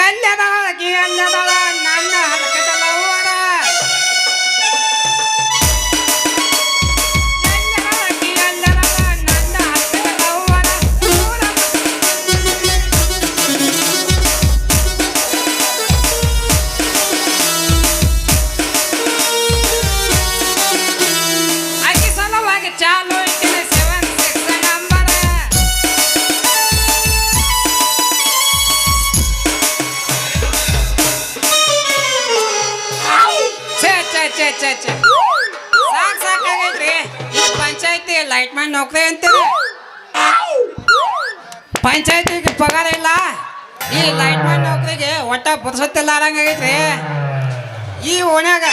ಎಲ್ಲದಳ ಎಲ್ಲದಳ ನನ್ನ ಪಂಚಾಯಿತಿಗೆ ಪಗಾರ ಇಲ್ಲ. ಈ ಲೈಟ್ ಮ್ಯಾನ್ ನೌಕರಿಗೆ ಒಟ್ಟ ಪುರ್ಸೊತ್ತಿಲ್ಲ ಅನ್ನಂಗಾಗೈತ್ರಿ ಈ ಓಣ್ಯಾಗ,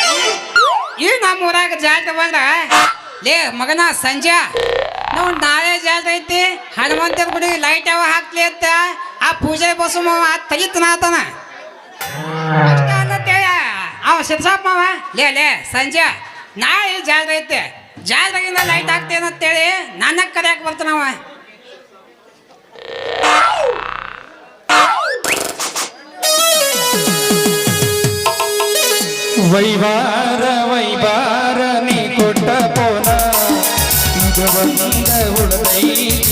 ಈ ನಮ್ಮ ಊರಾಗ ಜಾತ್ರೆ ಬಂದ್ರ, ಲೇ ಮಗನ ಸಂಜೆ ನಾವು ನಾಳೆ ಜಾತ್ರೆ ಐತಿ ಹನುಮಂತರ ಗುಡಿ ಲೈಟ್ ಯಾವ ಹಾಕ್ಲಿ ಅಂತ, ಆ ಪೂಜೆ ಬಸ್ಸು ಮಾವ ತೆಗಿತನ ಆತನ. ಅಷ್ಟ ಅವ ಶಿರ್ಸಾಪ್ ಮಾವ, ಲೇ ಲೇ, ಸಂಜೆ, ನಾಳೆ ಜಾತ್ರೆ ಐತಿ. ಜಾತ್ರೆಗಿಂದ ಲೈಟ್ ಹಾಕ್ತೇನಂತೇಳಿ ನನ್ನ ಕರೆಯಕ್ಕೆ ಬರ್ತಾನವ ವೈವಾರ ವೈವಾರ ನೀ ಕೊಟ್ಟ ಪೋನ. ಇದು ಬಂದ ಉಳಿದೈತಿ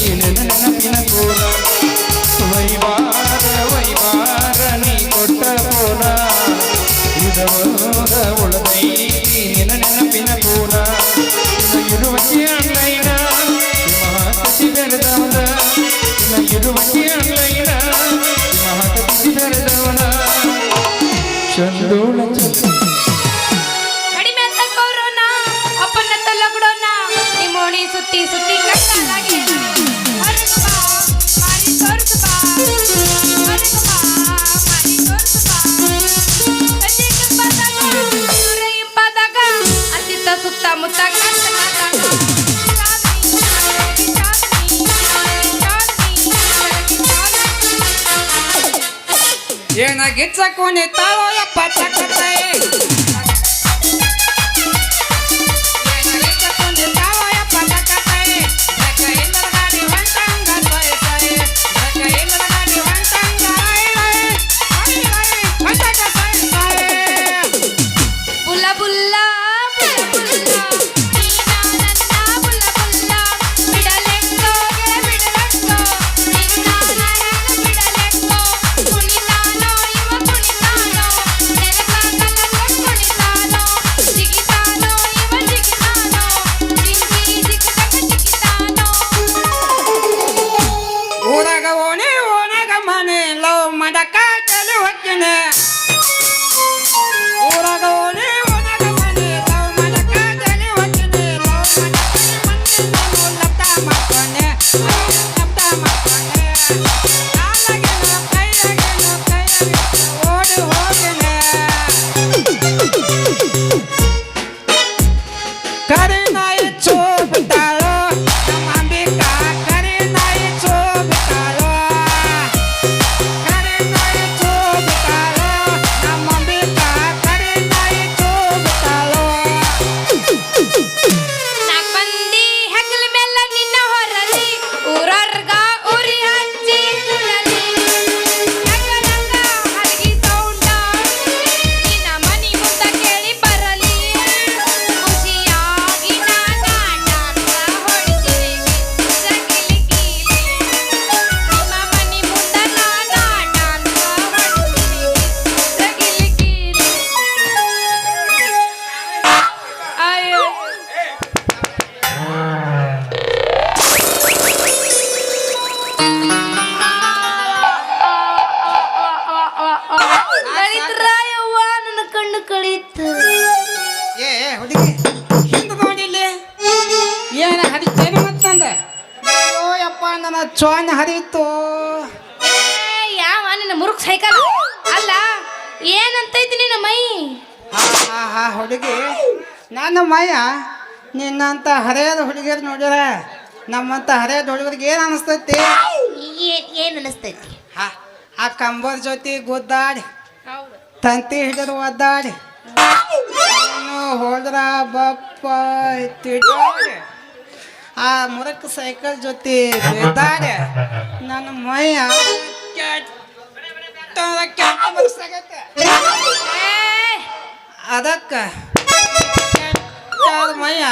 ಏನ ಗಿಚ್ಚ ಕುಣಿತಾಳೋ ಎಪ್ಪ ತಕ್ಕತ್ತೈ ಮಾಡಕ ಚಲು ಹೊಕ್ಕಿನ ಸೈಕಲ್? ಅಲ್ಲ ಏನಂತ ಇದ್ದೀನಿ ನಮ್ಮ ಮೈ? ಹಾ ಹಾ ಹುಡುಗಿ. ನನ್ನ ಮಯ ನಿನ್ನಂತ ಹರೆಯದ ಹುಡುಗಿಯರು ನೋಡ್ಯಾರ ನಮ್ಮಂತ ಹರೆಯದ ಹುಡುಗರಿಗೆ ಏನು ಅನಿಸ್ತೈತಿ? ಏನು ಅನಿಸ್ತೈತಿ? ಹಾ ಆ ಕಂಬದ ಜೊತೆ ಗುದ್ದಾಡಿ ತಂತಿ ಹಿಡಿದು ಒದ್ದಾಡಿ ಹೋದ್ರ ಬಪ್ಪ ಆ ಮುರಕ್ ಸೈಕಲ್ ಜೊತೆ ಬಿದ್ದಾಡಿ ನನ್ನ ಕ್ಯಾಟ್ ಅದಕ್ಕೆ ಕೆಟ್ಟ ಅದಕ್ಕ. ಮಯ್ಯ?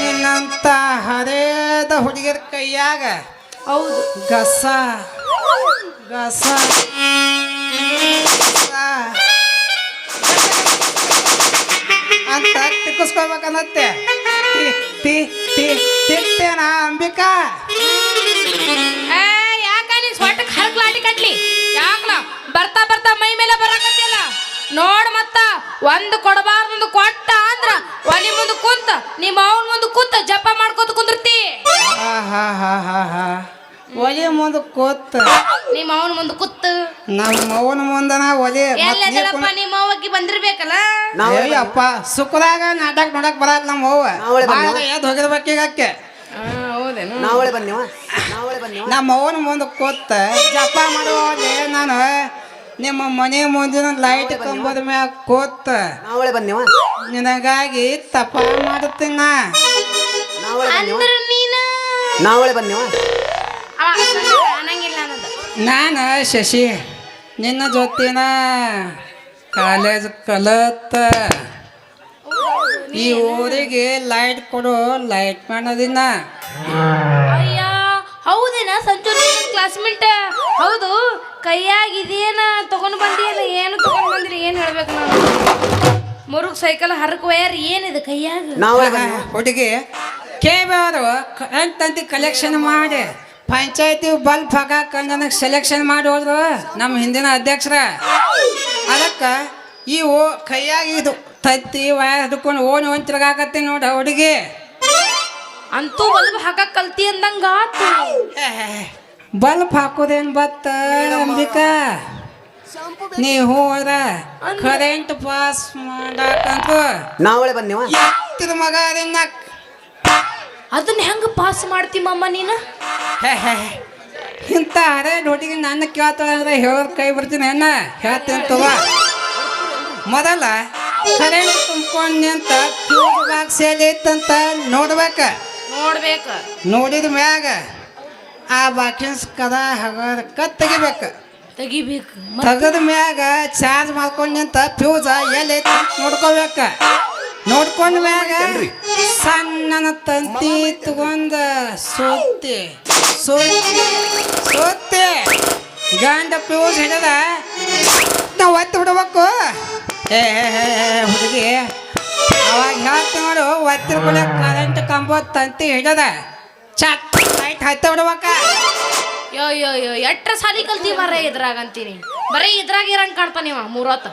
ನಿನ್ನಂತ ಹರೇದ ಹುಡುಗಿಯರ ಕೈಯಾಗ ಹೌದು. ಗಸ ಗಸ ಅಂತ ತಿಕ್ಕಿಸ್ಕೋಬೇಕನ್ನತ್ತೆ. ತಿ ತಿ ತಿಕ್ತೇನಾ ಅಂಬಿಕಾ? ಯಾಕಲ್ಲಿ ಸೊಟ್ಟ ಹರಗ್ಲಾಟಿ ಕಟ್ಲಿ? ಯಾಕಲ? ಬರ್ತಾ ಬರ್ತಾ ಮೈ ಮೇಲೆ ಬರಾಕತ್ತಿಲ್ಲ ನೋಡ್ ಮತ್ತ ಒಂದು ಕೊಡಬಾರ್ದು ಕೊಟ್ಟ ಅಂದ್ರ ಒಲಿ ಮುಂದೆ ಕುಂತ ನಿಮ್ಮ ಅವನ್ ಮುಂದೆ ಕುಂತ ಜಪ ಮಾಡ್ಕೋತ ಕುಂದಿರ್ತಿ. ಹಾ ಹಾ ಹಾ ಹಾ ಹಾ. ಒಲಿ ಮುಂದೆ ಕೂತ್. ನಿಮ್ಮ ಅವನ ಮುಂದೆ ಕುತ್ತ. ನಮ್ಮ ಅವನ ಮುಂದನ ಒಲಿ ಕುಂದ್- ನಿಮ್ಮ ಅವಕ್ಕೆ ಬಂದಿರ್ಬೇಕಲ್ಲ? ಅಪ್ಪ ಸುಖದಾಗ ನಾಟಕ ನೋಡಕ್ ಬರಲ್ಲ ನಮ್ಮ ಅವ್ವ. ನಾವಳೆ ಹೋಗಿರ್ಬೇಕು ಈಗ ಎದ್ದು ಅಕ್ಕೆ ಹೌದೇನು? ನಾವಳೆ ಬನ್ನಿವ ನಾವಳೆ ಬನ್ನಿವ ನಮ್ಮ ಅವನ ಮುಂದೆ ಕೂತ ಜಪ ಮಾಡುವಾಗೆ ನಾನು ನಿಮ್ಮ ಮನೆ ಮುಂದಿನ ಲೈಟ್ ಕಂಬದ ಮ್ಯಾಗ ಕೂತ ನಾವಳೆ ನಿನಗಾಗಿ ತಪ ಮಾಡುತ್ತೇನೆ? ನಾವಳೆ ನೀನ. ಶಶಿ ನಿನ್ನ ಜೊತೆನ ಕಾಲೇಜ್ ಕಲತ್ತ. ಈ ಊರಿಗೆ ಲೈಟ್ ಕೊಡು ಲೈಟ್ ಮಾಡೋದಿನ ಅಯ್ಯ ಸಂಚು ಸಂಜು ಕ್ಲಾಸ್ಮೇಟ್ ಹೌದು. ಕೈಯಾಗ ಇದೇನ ತಗೊಂಡ್ ಬಂದಿಯಲ್ಲ ಏನು ತಗೊಂಡ್ ಬಂದಿರಿ? ಏನು ಹೇಳ್ಬೇಕು ನಾನು ಮುರುಗ್ ಸೈಕಲ್ ಹರಕ್ ವಯರ್ ಏನಿದೆ ಕೈಯಾಗ? ಹುಡುಗಿ ಕೇಬಾರು ಅಂತ ತಂತಿ ಕಲೆಕ್ಷನ್ ಮಾಡಿ ಪಂಚಾಯತಿ ಬಲ್ಬ್ ಹಾಕಕ್ಕೆ ನನಗೆ ಸೆಲೆಕ್ಷನ್ ಮಾಡಿ ಹೋದ್ರು ನಮ್ಮ ಹಿಂದಿನ ಅಧ್ಯಕ್ಷರ. ಅದಕ್ಕೆ ಈ ಓ ಕೈಯಾಗಿ ಇದು ತತ್ತಿ ವಯರ್ ಹಿಡ್ಕೊಂಡು ಓನ್ ಓನ್ ತಿರ್ಗಾಕತ್ತೀನಿ ನೋಡ ಹುಡುಗಿ. ಅಂತೂ ಬಲ್ಬ್ ಹಾಕಕ್ಕೆ ಕಲ್ತಿ ಅಂದಂಗ ಆತು ಬಲ್ಬ್ ಹಾಕೋದೇನು ಬತ್ತ ಅಂಬಿಕಾ? ನೀ ಹೋದ ಕರೆಂಟ್ ಪಾಸ್ ಮಾಡಾಕಂತ. ನಾವಳೆ ಎತ್ತಿದ ಮಗ ಅದನ್ನ? ಅದನ್ನ ಹೆಂಗ ಪಾಸ್ ಮಾಡ್ತಿ ಮಮ್ಮ ನೀನು? ಹೇ, ಹೇ, ಹೇ. ಇಂಥ ಹರೇ ಹುಡುಗಿ ನನ್ನ ಕೇಳ್ತಾಳೆ ಅಂದ್ರೆ ಹೇಳೋದ್ ಕೈ ಬರ್ತೀನಿ ಅಣ್ಣ. ಹೇಳ್ತೀನಿ ತಗೋ. ಮೊದಲ ಕರೆಂಟ್ ತುಂಬಿಕೊಂಡ್ ನಿಂತ ಫ್ಯೂಸ್ ಬಾಕ್ಸ್ ಎಲ್ಲಿ ಇತ್ತಂತ ನೋಡ್ಬೇಕ. ನೋಡ್ಬೇಕ. ನೋಡಿದ ಮ್ಯಾಗ ಆ ಬಾಕಿನ್ಸ್ ಕದ ಹಗದಕ್ಕ ತೆಗಿಬೇಕು. ತೆಗಿಬೇಕು. ತೆಗದ ಮ್ಯಾಗ ಚಾರ್ಜ್ ಮಾಡ್ಕೊಂಡು ನಿಂತ ಫ್ಯೂಸ ಎಲ್ಲಿ ಐತಿ ಅಂತ ನೋಡ್ಕೋಬೇಕ. ನೋಡ್ಕೊಂಡ ಮ್ಯಾಗ ಸಣ್ಣನ ತಂತಿ ತಗೊಂಡ ಸೋತಿ ಸೋತಿ ಸೋತಿ ಗಂಡ ಫ್ಯೂಸ್ ಹಿಡದ ನಾವು ಒತ್ತಿ ಬಿಡ್ಬೇಕು. ಏ ಹೇ, ಹೇ, ಹೇ, ಹುಡುಗಿ ಅವಾಗ ಹೇಳ್ತಿ ನೋಡು ಒತ್ತಿರ ಕರೆಂಟ್ ಕಂಬ ತಂತಿ ಹಿಡದ ಚಟ್ ಲೈಟ್ ಹತ್ತಿ ಬಿಡ್ಬೇಕ ಯೋ ಯೋ ಯೋ ಎಟ್ರ ಸಾಲಿ ಕಲ್ತಿ ಮರ ಇದ್ರಾಗ ಅಂತೀನಿ. ಬರೀ ಇದ್ರಾಗ ಇರಂಗ್ ಕಾಣ್ಪ ನೀವ ಮೂರೊತ್ತ.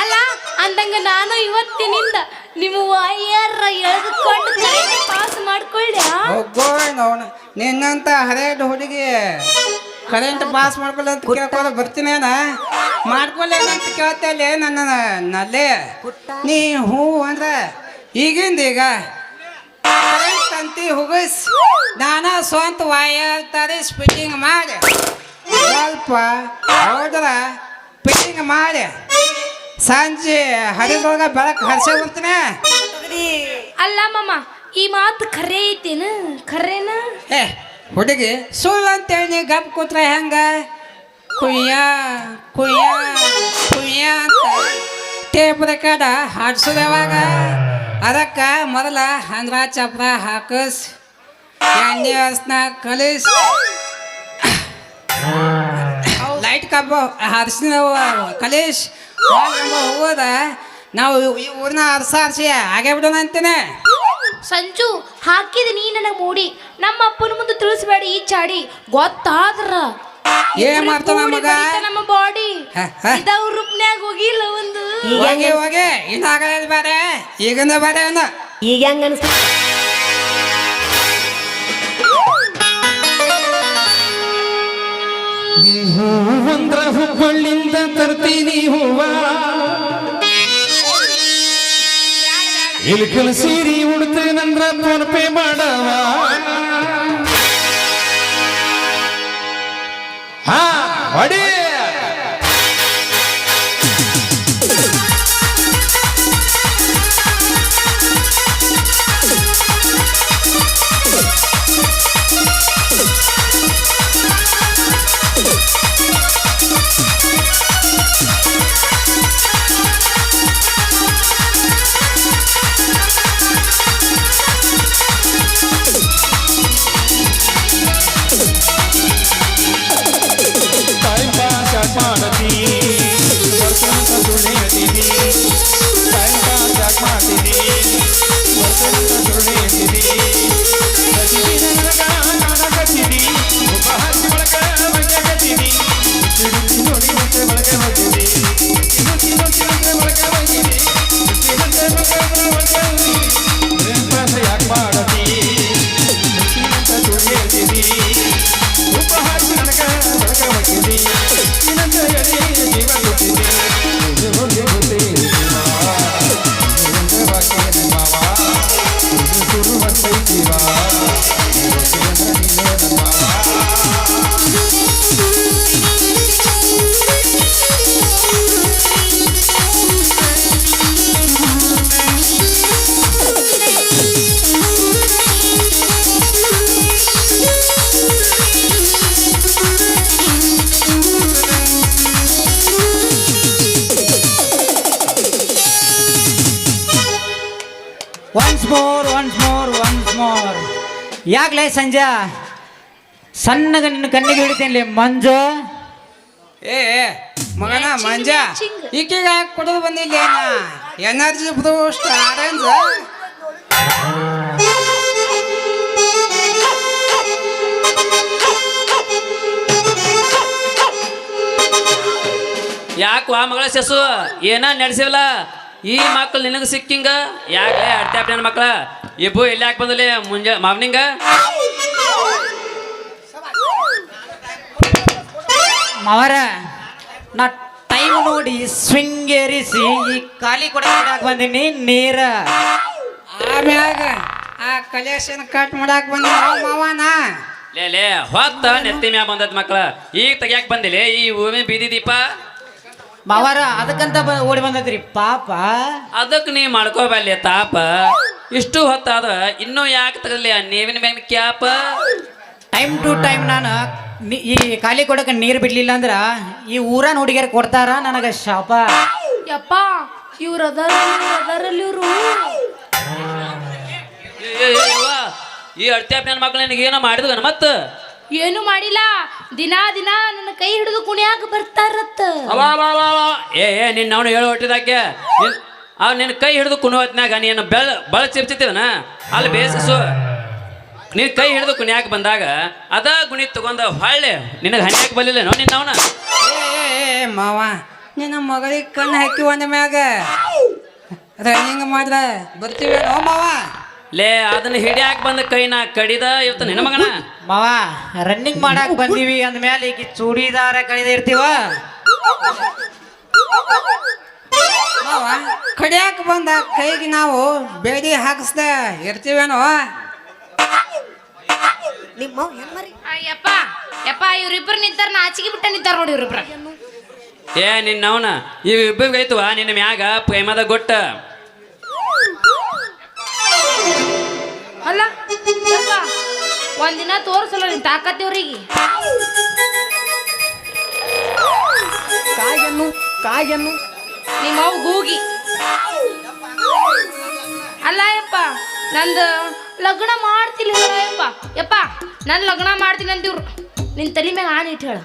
ಅಲ್ಲ ಅಂದಂಗ ನಾನು ಇವತ್ತಿನಿಂದ ನಿಮ್ಮ ವೈಯರ್ ಎಳೆದುಕೊಂಡು ಪಾಸ್ ಮಾಡ್ಕೊಳ್ಳಿ ಅವನು ನಿನ್ನಂತ ಹರೇಟ್ ಹುಡುಗಿ ಕರೆಂಟ್ ಪಾಸ್ ಮಾಡ್ಕೊಳ್ಳಿ ಅಂತ ಕೇಳ್ಕೊಂಡು ಬರ್ತೀನೇನ ಮಾಡ್ಕೊಳ್ಳೇನ ಅಂತ ಕೇಳ್ತೇಲೆ ನನ್ನ ನಲ್ಲೇ. ನೀ ಹೂ ಅಂದ್ರೆ ಈಗಿಂದ ಈಗ ಕರೆಂಟ್ ಹುಗಸ್ ನಾನ ಸ್ವಂತ ವಾಯರ್ ತರಿಸ್ ಫಿಟ್ಟಿಂಗ್ ಮಾಡಿ ಸ್ವಲ್ಪ ಹೋದ್ರ ಫಿಟ್ಟಿಂಗ್ ಮಾಡಿ ಸಂಜೆ ಹರಿದೊಳಗ ಬೆಳಕು ಹರಿಸಿ ಬರ್ತೀನಿ ಅಲ್ಲ ಮಮ್ಮ ಈ ಮಾತು ಖರೆ ಐತೇನು? ಖರೇನ? ಏ ಹುಡುಗಿ ಸುಳ್ಳು ಅಂತೇಳಿ ನೀ ಗಪ್ ಕೂತ್ರ ಹೆಂಗ? ಕುಯ್ಯ ಕುಯ್ಯ ಕುಯ್ಯ ಅಂತ. ಟೇಪ್ ರೆಕಾರ್ಡ ಹಾಡ್ಸೋದು ಯಾವಾಗ? ಅದಕ್ಕೆ ಮೊದಲ ಹಂದ್ರ ಚಪ್ರ ಹಾಕಸ್, ಎಣ್ಣೆ ಹಸ್ನ ಕಲಿಸ್. ಲೈಟ್ ಕಬ್ಬ ಹರ್ಸಿನ ಕಲಿಸ್. ಹೋಗೋದ ನಾವು ಈ ಊರಿನ ಅರ್ಸ ಹರ್ಸಿ ಹಾಗೆ ಬಿಡೋಣ ಅಂತೇನೆ. ಸಂಜು, ಹಾಕಿದ ನೀ ನನಗೆ ಮೂಡಿ. ನಮ್ಮ ಅಪ್ಪನ ಮುಂದೆ ತಿಳಿಸ್ಬೇಡಿ, ಈ ಚಾಡಿ ಗೊತ್ತಾದ್ರ? ಏನ್ ಮಾಡ್ತಾನ ಮಗ? ನಮ್ಮ ಬಾಡಿ ಇದ. ರೂಪ್ನ್ಯಾಗ ಹೋಗಿಲ್ಲ ಒಂದು. ಹೋಗಿ ಹೋಗಿ. ಇನ್ನಾಗಲ್ಲ ಬೇರೆ. ಈಗಂದ ಬೇರೆ ಏನು ಈಗ ಹೆಂಗ ಅನ್ಸ್ತ ಹೂವಂದ್ರ ಹುಬ್ಬಳ್ಳಿಂದ ತರ್ತೀನಿ ಹೂವ. ಇಲ್ಕಲ್ ಸೀರಿ ಉಡ್ತೇನಂದ್ರ ಫೋನ್ ಪೇ ಮಾಡವ. ಹಾ ಹೊಡಿ. Once more once more once more ಯಾಕ್ಲೇ ಸಂಜೆ? ಸಣ್ಣಗ ನಿನ್ನ ಕಣ್ಣಿಗೆ ಹಿಡಿತೀನಿ ಮಂಜು? ಏ ಮಗನ ಮಂಜ ಈಕೀಗ ಕೊಡೋದು ಬಂದಿಲ್ಲ ಎನರ್ಜಿ ಬೂಸ್ಟ್ ಆರೆಂಜ್ ಯಾಕೆ ವಾ ಮಗಳ ಸೆಸು? ಏನ ನಡೆಸಿವಲ್ಲ ಈ ಮಕ್ಳು ನಿನಗೆ ಸಿಕ್ಕಿಂಗ? ಯಾಕೆ ಅಡ್ಡಾಪ್ ನನ್ನ ಮಕ್ಳ ಇಬ್ಬು ಎಲ್ಲಿ ಯಾಕೆ ಬಂದಲಿ? ಮುಂಜಾ ಮಾರ್ನಿಂಗ ಮಾವರ ನಾ ಟೈಮ್ ನೋಡಿ ಸ್ವಿಂಗ್ ಏರಿಸಿ ಈ ಖಾಲಿ ಕೊಡಕ್ಕೆ ಬಂದೀನಿ ನೀರ. ಆಮ್ಯಾಗ ಆ ಕಲೆಕ್ಷನ್ ಕಟ್ ಮಾಡಾಕ್ ಬಂದ ಮಾವನ. ಲೇ ಲೇ ಹೊತ್ತ ನೆತ್ತಿ ಮ್ಯಾಗ ಬಂದದ್ ಮಕ್ಳ ಈಗ ತೆಗ್ಯಾಕ ಬಂದಿಲ್ಲ ಈ ಹೂವಿನ ಬೀದಿ ದೀಪ ಮಾವರ ಅದಕ್ಕಂತ ಬ- ಓಡಿ ಬಂದದ್ರಿ. ಪಾಪ. ಅದಕ್ಕೆ ನೀ ಮಾಡ್ಕೋಬಲ್ಲಿ ತಾಪ. ಇಷ್ಟು ಹೊತ್ತಾದ ಇನ್ನೂ ಯಾಕೆ ತಗಲಿ ಆ ನೇವಿನ ಮ್ಯಾಗಿನ ಕ್ಯಾಪ. ಟೈಮ್ ಟು ಟೈಮ್ ನಾನು ನಿ- ಈ ಖಾಲಿ ಕೊಡಕ್ಕೆ ನೀರು ಬಿಡ್ಲಿಲ್ಲ ಅಂದ್ರ ಈ ಊರ ಹುಡುಗಿಯರ್ ಕೊಡ್ತಾರ ನನಗ ಶಾಪ. ಯಪ್ಪ ಇವ್ರು ಅದಾರ ಅದಾರಲ್ಲಿ ಇವರು. ಏ, ಏ, ಏ, ಯವ್ವ, ಈ ಅಡ್ತ್ಯಾಪ್ ನನ್ನ ಮಕ್ಳು ನಿನಗೇನೋ ಏನೋ ಮಾಡಿದ್ವನ ಮತ್ತ? ಏನು ಮಾಡಿಲ್ಲ? ದಿನಾ ದಿನ ನನ್ನ ಕೈ ಹಿಡಿದು ಕುಣಿಯಾಕ ಬರ್ತಾರತ್ತ. ಅವ ಅವಾ ಅವ ಅವ. ಏ ಏ ನಿನ್ನ ಅವನು ಹೇಳು ಹೊಟ್ಟಿದಾಕೆ. ಆ ಅವ್ ನಿನ್ನ ಕೈ ಹಿಡಿದು ಕುಣಿಯೋತ್ನಾಗ ನೀನು ಬೆಳ ಬಳ ಚಿಪ್ಚಿತೀವನ ಅಲ್ಲಿ ಬೇಸಿಸು. ನೀನು ಕೈ ಹಿಡಿದು ಕುಣಿಯಾಕ ಬಂದಾಗ ಅದ ಗುಣಿ ತಗೊಂಡ ಹೊಳ್ಳೆ. ನಿನಗೆ ಹಣ್ಯಾಕ ಬಲ್ಲಿಲ್ಲ ನಿನ್ನ ಅವನ? ಏ ಏ, ಏ ಮಾವ ನಿನ್ನ ಮಗಳಿಗೆ ಕಣ್ಣು ಹಾಕಿ ಒಂದ ಮ್ಯಾಗ. ರನ್ನಿಂಗ್ ಮಾಡ್ದ? ಬರ್ತೀವಿ ಓ ಮಾವ? ಲೇ ಅದನ್ನ ಹಿಡಿಯಾಕ ಬಂದ ಕೈನ ಕಡಿದ ಇವತ್ತು ನಿನ್ನ ಮಗನ? ಮಾವ ರನ್ನಿಂಗ್ ಮಾಡಕ್ ಬಂದೀವಿ ಅಂದ್ಮೇಲೆ ಈಗ ಚೂಡಿದಾರ ಕಡಿದ ಇರ್ತೀವ? ಮಾವ ಕಡಿಯಾಕ ಬಂದ ಕೈಗೆ ನಾವು ಬೇಡಿ ಹಾಕಿಸ್ದ ಇರ್ತೀವೇನೋ? ನಿಮ್ಮ ಹೆಣ್ ಮರಿ? ಯಪ್ಪ ಯಪ್ಪ ಇವ್ರಿಬ್ರು ನಿಂತಾರ ನಾಚಿಗೆ ಬಿಟ್ಟ ನಿಂತಾರ ನೋಡಿ ಇವ್ರಿಬ್ರ. ಏ ನಿನ್ನ ಅವನ ಇವ್ ಇಬ್ಬರಿಗೆ ಐತವ ನಿನ್ನ ಮ್ಯಾಗ ಪ್ರೇಮದ ಗೊಟ್ಟ. ಅಲ್ಲ ಯಪ್ಪ ಒಂದಿನ ತೋರಿಸಲ್ಲ ನೀನು ತಾಕತ್ತೇವ್ರಿಗೆ ಕಾಯನ್ನು ಕಾಯನ್ನು. ನಿಮ್ಮ ಅವು ಗೂಗಿ. ಅಲ್ಲ ಯಪ್ಪ ನಂದು ಲಗ್ನ ಮಾಡ್ತಿಲ್ಲ ಯಪ್ಪ. ಯಪ್ಪ ನನ್ನ ಲಗ್ನ ಮಾಡ್ತೀನಿ ಅಂದಿವ್ರು ನಿನ್ ತಲೆ ಮ್ಯಾಗ ಆಣಿ ಇಟ್ಟು ಹೇಳ.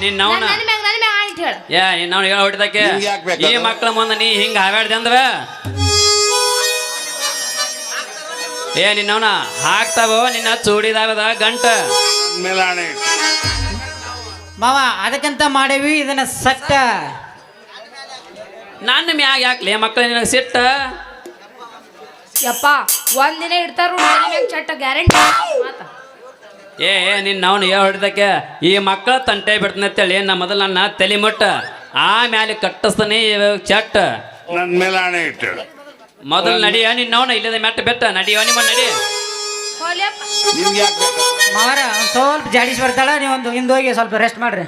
ನಿನ್ನ ನನ್ನ ಮ್ಯಾಗ ನನ್ನ ಮ್ಯಾಗ ಆಣಿ ಇಟ್ಟು ಹೇಳ. ಏ ನಿನ್ನ ಹೇಳ ಹೊಟ್ಟಿದಾಕೆ ಈ ಮಕ್ಕಳ ಮುಂದೆ ನೀ ಹಿಂಗ ಹಾವಾಡ್ದೆ ಅಂದ್ರ ಏ ನಿನ್ನವನ ಹಾಕ್ತಾವೋ? ನಿನ್ನ ಚೂಡಿದಾವದ ಗಂಟ. ಮಾವ ಅದಕ್ಕಂತ ಮಾಡೇವಿ? ಇದನ್ನ ಸಟ್ಟ. ನನ್ನ ಮ್ಯಾಗ ಯಾಕ್ಲೆ ಮಕ್ಕಳ ನಿನ್ನ ಸಿಟ್ಟ? ಯಪ್ಪ ಒಂದಿನ ಇಡ್ತಾರ ಚಟ್ಟ ಗ್ಯಾರಂಟಿ. ಮಾತ. ಏ ಏ ನಿನ್ನ ಅವನು ಏ ಹೊಡಿದಕ್ಕೆ? ಈ ಮಕ್ಕಳ ತಂಟೆ ಬಿಡ್ತೇಳಿ ನಮ್ಮ ಮೊದಲು ನನ್ನ ತಲೆ ಮುಟ್ಟ. ಆಮೇಲೆ ಕಟ್ಟಿಸ್ತಾನೆ ಚಟ್ಟ ನನ್ನ ಮೇಲೆ ಆಣೆ ಇಟ್ಟು. ಮೊದಲು ನಡಿಯ ನಿನ್ನವನ ಇಲ್ಲದ ಮೆಟ್ಟ ಬೆಟ್ಟ ನಡಿಯೋ ನಿಮ್ಮ ನಡಿ. ಮಾರ ನಿಮ್ಗೆ ಯಾಕೆ ಬೇಕು? ಮಾವರ ಒಂದ್ ಸ್ವಲ್ಪ ಜಾಡಿಸ್ ಬರ್ತಾಳ ನೀವೊಂದು ಹಿಂದೋಗಿ ಸ್ವಲ್ಪ ರೆಸ್ಟ್ ಮಾಡ್ರಿ.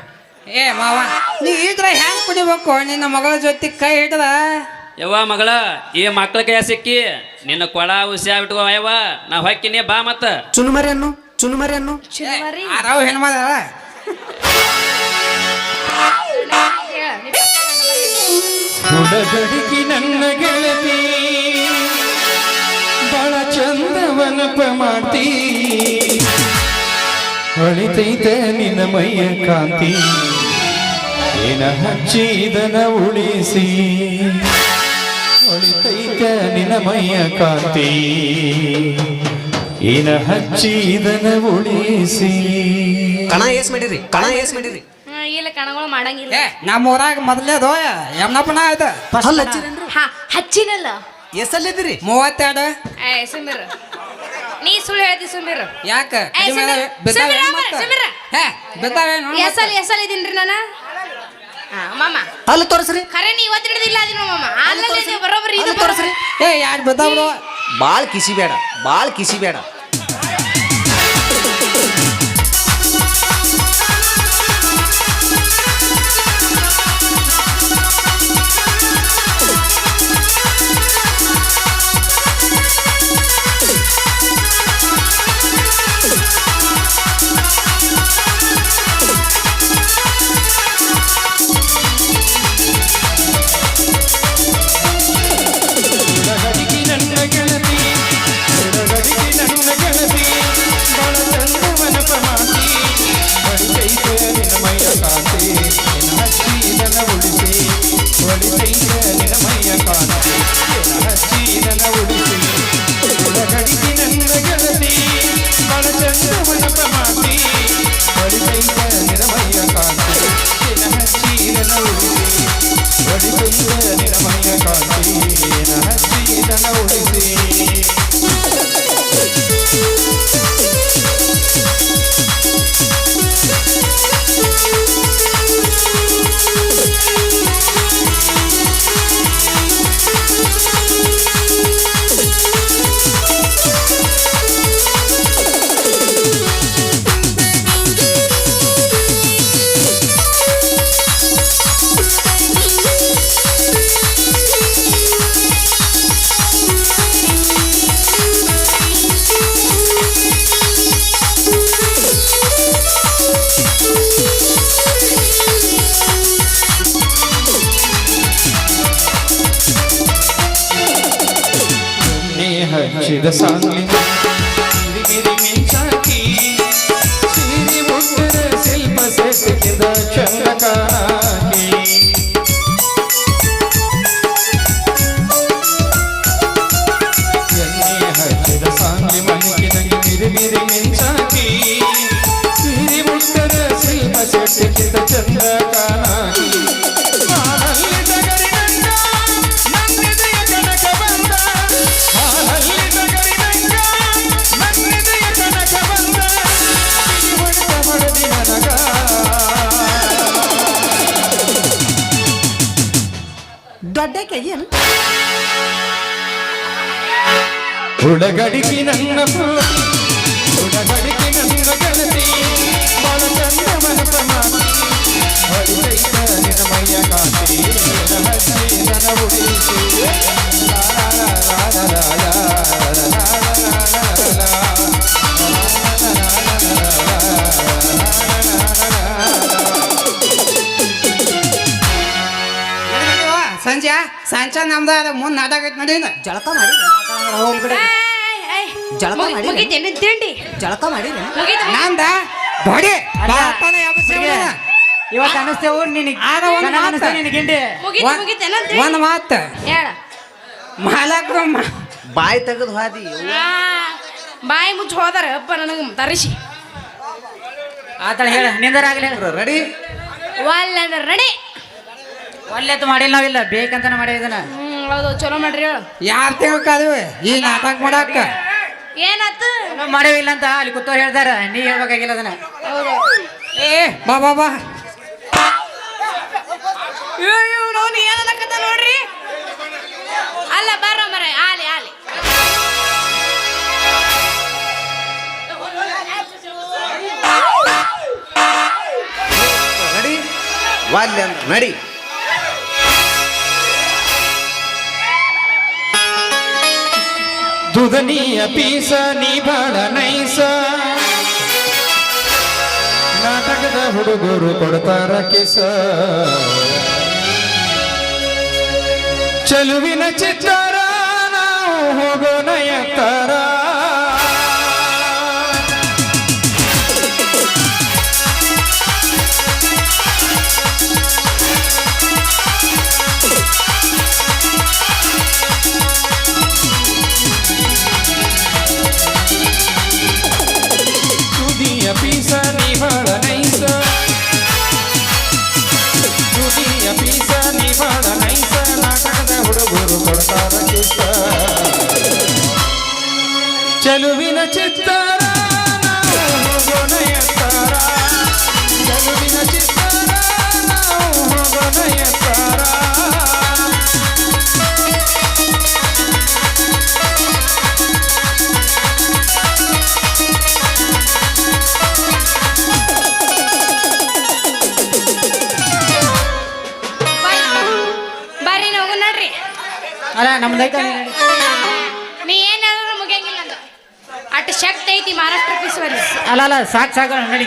ಏ ಮಾವ ನೀ ಇದ್ರ ಹೆಂಗ್ ಕುಡಿಬೇಕು? ನಿನ್ನ ಮಗಳ ಜೊತೆ ಕೈ ಹಿಡ್ದ? ಯವ್ವ ಮಗಳ ಈ ಮಕ್ಳ ಕೈಯ ಸಿಕ್ಕಿ ನಿನ್ನ ಕೊಳ ಉಸಿ ಬಿಟ್ಕೋ ಯವ್ವ ನಾ ಹೊಕ್ಕಿನಿ ಬಾ ಮತ್ತ. ಚುನುಮರಿಯನ್ನು ಚುನುಮರಿಯನ್ನು. ಅರಾವ್ ಹೆಣ್ಮದ ಹುಡಗಡಿಗೆ ನನ್ನ ಗೆಳತಿ. ಚಂದವನಪ ಮಾಡ್ತಿ. ಹೊಳಿತೈತ ನಿನ್ನ ಮೈಯ ಕಾಂತಿ. ಏನ ಹಚ್ಚಿದನ ಉಳಿಸಿ. ಹೊಳಿತೈತ ನಿನ್ನ ಮೈಯ ಕಾಂತಿ. ಏನ ಹಚ್ಚಿದನ ಉಳಿಸಿ. ಕಣ ಏಸ್ ಮಾಡಿರಿ ಕಣ ಏಸ್ ಮಾಡಿರಿ. ಇಲ್ಲ ಕಣಗಳು ಮಾಡಂಗಿಲ್ಲ. ನಮ್ಮ ಊರಾಗ ಮೊದಲೇ ದೋಯ ಯಮ್ನಪ್ಪನ ಆಯ್ತ ಹಲ್ಲ ಹಚ್ಚಿರೇನ್ರಿ ಹಾ ಹಚ್ಚಿನಲ್ಲ. ಎಷ್ಟಲ್ಲಿದ್ದೀರಿ ಮೂವತ್ತೆರಡು. ನೀ ಸುಳ್ಳು ಹೇಳ್ತಿ ಸುಮೀರ್ ಯಾಕ? ಎಸಲ್ ಎಸಲ್ ಇದೀನ್ರಿ ನಾನು? ಹಾ ಮಾಮ. ಹಲ್ಲ ತೋರಿಸ್ರಿ. ಖರೆ ನೀ ಇವತ್ತು ಹಿಡಿದಿಲ್ಲ ಅದಿನ ಮಾಮ. ಅಲ್ಲಲ್ಲಿ ಇದು ಬರೋಬ್ಬರಿ ಇದು ತೋರಿಸ್ರಿ. ಏ ಯಾರು ಬಿದ್ದಾವ್ರು? ಬಾಳ್ ಕಿಸಿ ಬೇಡ ಬಾಳ್ ಕಿಸಿ ಬೇಡ. वेद सांगली गिरिमिषाकी श्री मुद्र शिल्प सेटिद चंद्रकाही ಎಣ್ಣೆ ಹಚ್ಚಿದ ಸಾಂಗ್ಲಿ ಮಣಿಕಿನ ಗಿರಿಮಿರಿ ಮಿಂಚಾಕಿ ಸಿರಿ ಮುಟ್ಟರ ಶಿಲ್ಪ ಸೆಟ್ಟಿದ ಚಂದ್ರಕಾನ ಹುಡಗಡಿಸಿ ನನ್ನ ನನ್ನ ಸಂಜೆ. ಸಂಜೆ ನಮ್ದು ಅದ ಮುಂದೆ ನಾಟಕ ನೋಡಿ ಜಳಕ ಮಾಡಿ. ಹೋಗ್ಬಿಡ ಜಳಕ ಮಾಡಿ ಮುಗಿತೇನೆ ತಿಂಡಿ. ಜಳಕ ನಂದ? ಬಡಿ. ಇವತ್ತು ಅನಿಸ್ತೇವು ನಿನಗೆ ಆದ ಒಂದ್ ಮಾತ. ಅನಿಸ್ತೇವೆ ನಿನಗೆ ಗಿಂಡಿ ಮುಗಿತ ಒಂದ್- ಮುಗಿತೇನ ಹೇಳ. ಮಾಲಕ್ರು ಬಾಯಿ ತೆಗೆದು ಹಾದಿ. ಬಾಯಿ ಮುಚ್ಚಿ ಹೋದಾರ. ಅಪ್ಪ ನನಗೆ ತರಿಸಿ. ಆತಳ ಹೇಳ ನಿಂದರಾಗ್ಲಿ. ರೆಡಿ ಒಳ್ಳೆ ರೆಡಿ ಒಳ್ಳೆತ್ತು ಮಾಡಿಲ್ಲ ನಾವಿಲ್ಲ ಬೇಕಂತಾನೆ ಮಾಡಿ ಹೌದು ಚಲೋ ಮಾಡ್ರಿ ಹೇಳು. ಯಾರ್ ತಿಳ್ಕದ್ವಿ ಈ ನಾಟಕ ಮಾಡಕ್ಕ. ಏನಾತು? ಮಾಡೇವಿಲ್ಲ ಅಂತ ಅಲ್ಲಿ ಕೂತವ್ರು ಹೇಳ್ತಾರ ನೀ ಹೇಳ್ಬೇಕಾಗಿಲ್ಲ ಅದನ್ನ. ಹೌದು. ಏ ಬಾ ಬಾ ಬಾ. ಇವನು ಏನಲ್ಲಕತ್ತ ನೋಡ್ರಿ? ಅಲ್ಲ ಬರ್ರ ಮರ ಆಲಿ ಆಲಿ ರೆಡಿ ವಾಲ್ಯ ನಡಿ. ದುದನಿಯ ಪೀಸ ನೀ ಬಾಳ ನೈಸ. ನಾಟಕದ ಹುಡುಗರು ಕೊಡ್ತಾರ ಕಿಸ. ಚಲುವಿನ ಚಿತ್ತಾರ ನಾವು ಅಲ್ಲ ನಮ್ದೈತ ನೀ ಏನ್ ಹೇಳಿದ್ರು ಮುಗಿಯಂಗಿಲ್ಲ ಅಟ್ ಶಕ್ತಿ ಐತಿ ಮಹಾರಾಷ್ಟ್ರ ಪೀಸ್ವಲ್ಲಿ ಅಲ್ಲ ಅಲ್ಲ ಸಾಕು ಸಾಕು ನಡಿ.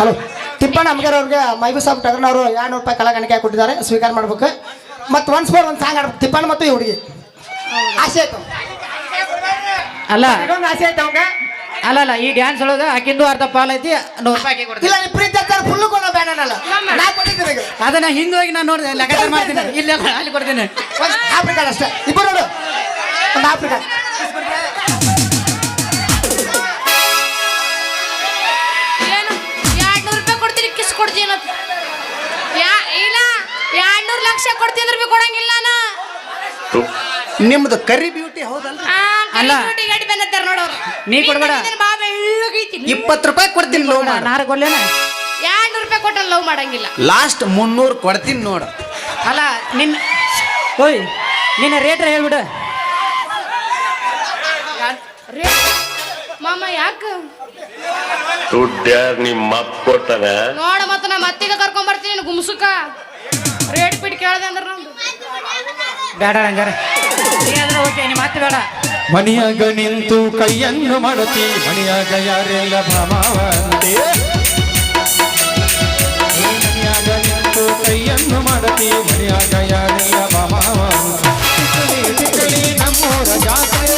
ಹಲೋ ತಿಪ್ಪಣ್ಣ ಅಮ್ಗರ್ ಅವ್ರಿಗೆ ಮೈಬೂ ಸಾಬ್ ಟಗರ್ನ ಅವರು ಎರಡು ರೂಪಾಯಿ ಕಲಾಕಾಣಿಕೆ ಕೊಟ್ಟಿದ್ದಾರೆ ಸ್ವೀಕಾರ ಮಾಡ್ಬೇಕು. ಮತ್ತು ಒನ್ಸ್ ಫೋರ್ ಒಂದು ಸಾಂಗ್ ಆಡ್ಬೇಕು ತಿಪ್ಪಣ್ಣ ಮತ್ತು ಈ ಹುಡುಗಿ. ಆಸೆ ಆಯ್ತು. ಅಲ್ಲ. ಆಸೆ ಆಯ್ತು ಅವಂಗ ಅಲ್ಲ ಅಲ್ಲ ಈ ಡ್ಯಾನ್ಸ್ ಒಳಗ ಆಕಿಂದು ಅರ್ಧ ಪಾಲ್ ಐತಿ ನೂರು ರೂಪಾಯಿ ಆಕಿ ಕೊಡ್ತೀನಿ. ಇಲ್ಲ ನೀ ಪ್ರೀತಿ ಹಚ್ಚಾರ ಫುಲ್ಲು ಕೊಡೋ ಬೇಡ ಅಲ್ಲ. ನಾ ಕೊಟ್ಟಿದ್ದೀನಿ ಈಗ. ಅದನ್ನ ಹಿಂದೆ ಹೋಗಿ ನಾನು ನೋಡಿದೆ ಲೆಕ್ಕಾಚಾರ ಮಾಡ್ತೀನಿ. ಇಲ್ಲ ಅಲ್ಲಿ ಕೊಡ್ತೀನಿ. ಒಂದು ಆಫ್ರಿಕಾ ಅಷ್ಟೇ. ಇಬ್ಬರು ನೋಡು. ಒಂದು ಆಫ್ರಿಕಾ ಏನು? ಎರಡು ನೂರು ರೂಪಾಯಿ ಕೊಡ್ತೀನಿ ಕಿಸ್ ಕೊಡ್ತೀನಿ ಯಾ ಇಲ್ಲ ಲಕ್ಷ ಕೊಡ್ತೀನಿ ಅಂದ್ರೆ ಬಿ ಕೊಡಂಗಿಲ್ಲ ನಾ ನಿಮ್ದು ಕರಿ ಬ್ಯೂಟಿ ಹೌದಲ್ಲ ಅಲ್ಲ. ಗಾಡಿ ಬಂದತ್ತಾರ ನೋಡೋರು ನೀ ಕೊಡ್ಬೇಡ. ಬಾ ಬೆಳ್ಳಗೈತಿ ಇಪ್ಪತ್ತು ರೂಪಾಯಿ ಕೊಡ್ತೀನಿ ಲವ್ ಮಾಡ. ನಾರ ಕೊಡ್ಲೇನ. ಎರಡ್ನೂರು ರೂಪಾಯಿ ಕೊಟ್ಟ ಲವ್ ಮಾಡಂಗಿಲ್ಲ. ಲಾಸ್ಟ್ ಮುನ್ನೂರು ಕೊಡ್ತೀನಿ ನೋಡು. ಅಲ್ಲ ನಿನ್ನ ಓಯ್ ನಿನ್ನ ರೇಟ್ ಹೇಳ್ಬಿಡು. ರೇಟ್ ಮಾಮ ಯಾಕ? ದುಡ್ಡ ನಿಮ್ಮ ಅಪ್ಪ ಕೊಟ್ಟನ ನೋಡ ಮತ್ತ ನಾ ಮತ್ತೀಗ ಕರ್ಕೊಂಡ್ ಬರ್ತೀನಿ ಗುಮ್ಸುಕ. ರೇಟ್ ಪಿಟ್ ಕೇಳ್ದೆ ಅಂದ್ರೆ ನಮ್ದು ಬೇಡ ಹಂಗಾರೆ ಏನಾದ್ರೂ ಮನೆಯಾಗ ನಿಂತು ಕೈಯನ್ನು ಮಾಡುತ್ತಿ, ಮನೆಯಾಗ ಯಾರೆಲ್ಲ ಭಾಮಾವಂತೆ ಮನೆಯಾಗ ನಿಂತು ಕೈಯನ್ನು ಮಾಡುತ್ತಿ, ಮನೆಯಾಗ ಯಾರೆಲ್ಲ ಭಾಮಾವಂತೆ ನಮ್ಮೂರ ಜಾತ್ರೆ.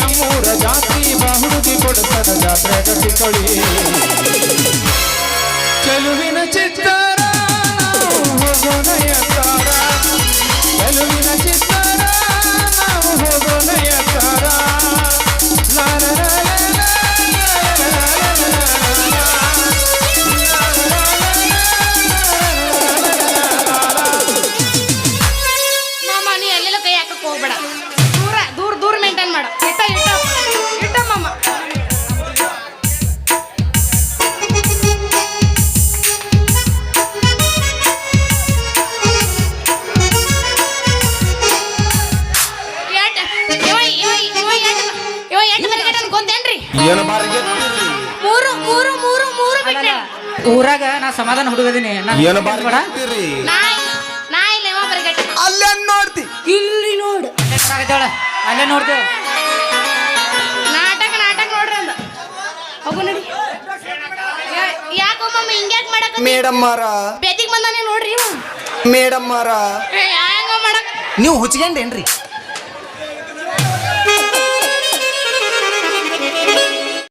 ನಮ್ಮೂರ ಜಾತಿ ಬಹುಡುಗಿ ಕೊಡುತ್ತದ ಜಾತ್ರೆ, ಕಟ್ಟಿಕೊಳ್ಳಿ. ಸಮಾಧಾನ ಹುಡುಗದೀನಿ. ಏನು ಇಲ್ಲ ಇವ ಬರ್ಗೆಟ್ ಅಲ್ಲೇ ನೋಡ್ತಿ. ಇಲ್ಲಿ ನೋಡು. ಅಲ್ಲೇ ನೋಡ್ತೇವೆ. ನಾಟಕ ನಾಟಕ ನೋಡ್ರಿ ಅಂದ. ಹೋಗು ನಡಿ. ಯಾಕೊಮ್ಮಮ್ಮ ಹಿಂಗ್ಯಾಕ್ ಮಾಡಕ ಮೇಡಮ್ ಮಾರ ಬೆದಿಗ್ ಬಂದಾನೆ ನೋಡ್ರಿ ಮೇಡಮ್ ಮಾರ ನೀವು ಹುಚ್ಕೊಂಡೇನ್ರಿ